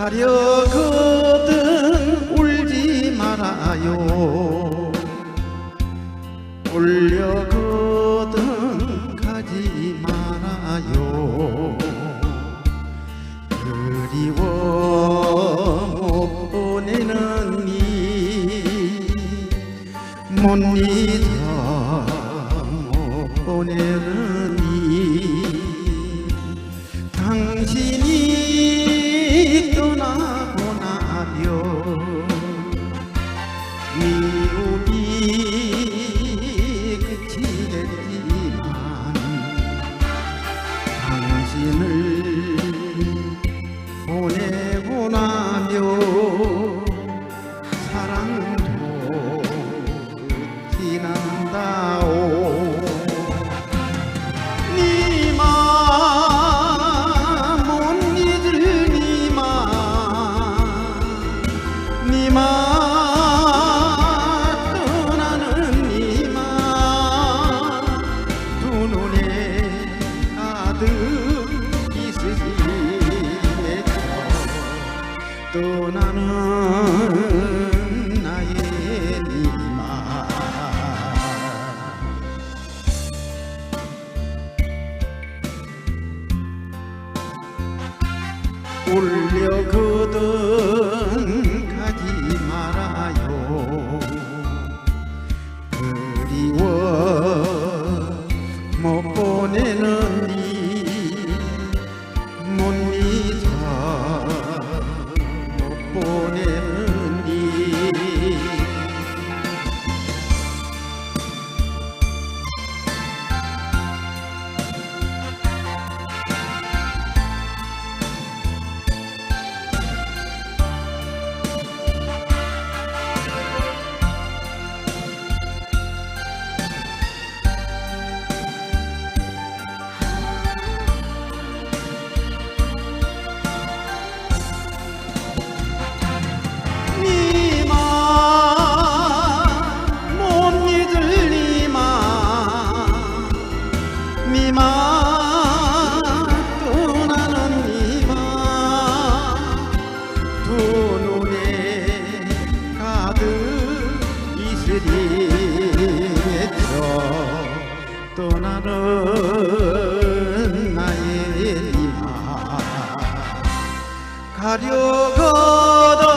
가려거든 울지 말아요. 울려거든 가지 말아요. 그리워 못 보내는 이못 잊어 못 보내는 이 당신 울려거든 가지 말아요. 그리워 못 보내는 이못 잊어. 못 보내는 니마. 떠나는 니마. 두 눈에 가득 있으리겠죠. 떠나는 나의 니마. 가려거든